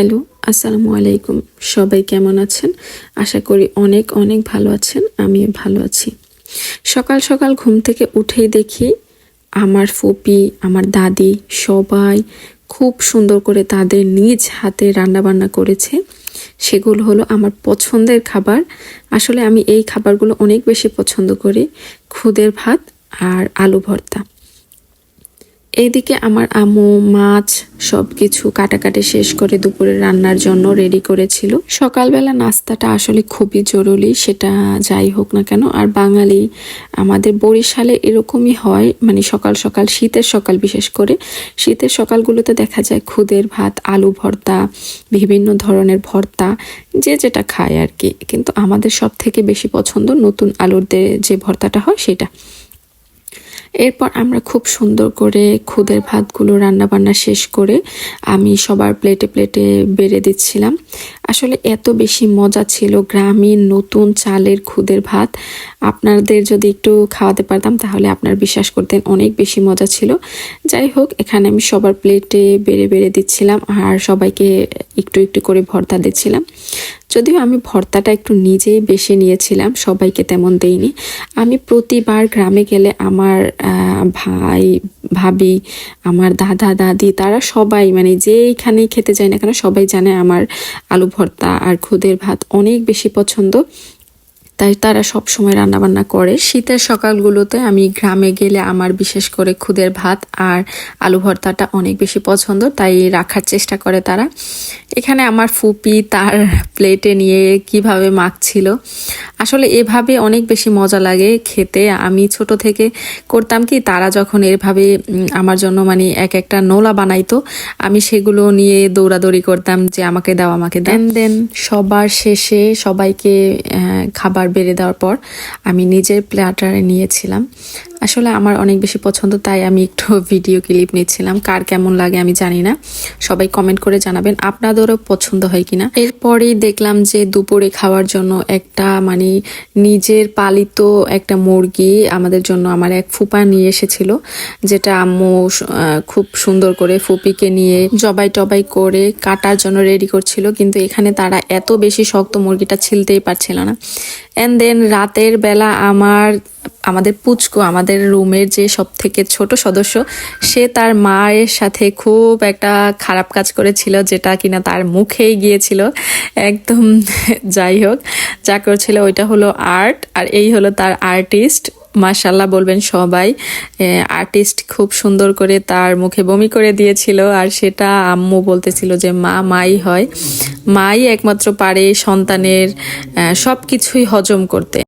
Hello, আসসালামু আলাইকুম। সবাই কেমন আছেন? আশা করি অনেক অনেক ভালো আছেন আমি ভালো আছি। সকাল সকাল ঘুম থেকে উঠেই দেখি আমার ফুপি, আমার দাদি সবাই খুব সুন্দর করে তাদের নিজ হাতে রান্নাবান্না করেছে। সেগুলো হলো আমার পছন্দের খাবার। আসলে আমি এই খাবারগুলো অনেক বেশি পছন্দ করি, খুদের ভাত আর আলু ভর্তা। এইদিকে আমার আমু মাছ সব কিছু কাটাকাটি শেষ করে দুপুরে রান্নার জন্য রেডি করেছিল। সকালবেলা নাস্তাটা আসলে খুবই জরুরি, সেটা যাই হোক না কেন। আর বাঙালি আমাদের বরিশালে এরকমই হয় মানে সকাল সকাল, শীতের সকাল বিশেষ করে। শীতের সকালগুলোতে দেখা যায় খুদের ভাত, আলু ভর্তা, বিভিন্ন ধরনের ভর্তা, যে যেটা খায় আর কি। কিন্তু আমাদের সব থেকে বেশি পছন্দ নতুন আলুর যে ভর্তাটা হয় সেটা। এরপর আমরা খুব সুন্দর করে খুদের ভাতগুলো রান্নাবান্না শেষ করে আমি সবার প্লেটে প্লেটে বেড়ে দিচ্ছিলাম। আসলে এত বেশি মজা ছিল গ্রামীণ নতুন চালের খুদের ভাত। আপনাদের যদি একটু খাওয়াতে পারতাম, তাহলে আপনার বিশ্বাস করতেন অনেক বেশি মজা ছিল। যাই হোক, এখানে আমি সবার প্লেটে বেড়ে বেড়ে দিচ্ছিলাম আর সবাইকে একটু একটু করে ভর্তা দিচ্ছিলাম। যদিও আমি ভর্তাটা একটু নিজেই বেশি নিয়েছিলাম, সবাইকে তেমন দেইনি। আমি প্রতিবার গ্রামে গেলে আমার ভাই, ভাবি, আমার দাদা, দাদি, তারা সবাই মানে যেইখানেই খেতে যায় না কেন, সবাই জানে আমার আলু ভর্তা আর খুদের ভাত অনেক বেশি পছন্দ। তাই তারা সব সময় রান্নাবান্না করে। শীতের সকালগুলোতে আমি গ্রামে গেলে আমার বিশেষ করে খুদের ভাত আর আলু ভর্তাটা অনেক বেশি পছন্দ তাই রাখার চেষ্টা করে তারা। এখানে আমার ফুপি তার প্লেটে নিয়ে কীভাবে মাখছিল। আসলে এভাবে অনেক বেশি মজা লাগে খেতে। আমি ছোট থেকে করতাম কি তারা যখন এভাবে আমার জন্য মানে এক একটা নোলা বানাইতো আমি সেগুলো নিয়ে দৌড়াদৌড়ি করতাম যে আমাকে দাও আমাকে দেন দেন সবার শেষে সবাইকে খাবার বেড়ে দেওয়ার পর আমি নিজের প্ল্যাটারে নিয়েছিলাম। আসলে আমার অনেক বেশি পছন্দ, তাই আমি একটু ভিডিও ক্লিপ নিচ্ছিলাম। কার কেমন লাগে আমি জানি না। সবাই কমেন্ট করে জানাবেন, আপনাদেরও পছন্দ হয় কিনা। এরপরেই দেখলাম যে দুপুরে খাওয়ার জন্য একটা মানে নিজের পালিত একটা মুরগি আমাদের জন্য আমার এক ফুপা নিয়ে এসেছিল, যেটা আম্মু খুব সুন্দর করে ফুপিকে নিয়ে জবাই টবাই করে কাটার জন্য রেডি করছিল, কিন্তু এখানে তারা এত বেশি শক্ত মুরগিটা ছিলতেই পারছিল না। অ্যান্ড দেন রাতের বেলা আমার আমাদের পুচকু, আমাদের রুমের যে সব থেকে ছোট সদস্য, সে তার মায়ের সাথে খুব একটা খারাপ কাজ করেছিল যেটা কিনা তার মুখেই গিয়েছিল। একদম যাই হোক, যা করেছিল ওইটা হলো আর্ট আর এই হলো তার আর্টিস্ট। মাশাল্লাহ বলবেন সবাই আর্টিস্ট খুব সুন্দর করে তার মুখে বমি করে দিয়েছিল আর সেটা আম্মু বলতেছিল যে, মা, মাই হয়। মাই একমাত্র পারে সন্তানের সব কিছুই হজম করতে।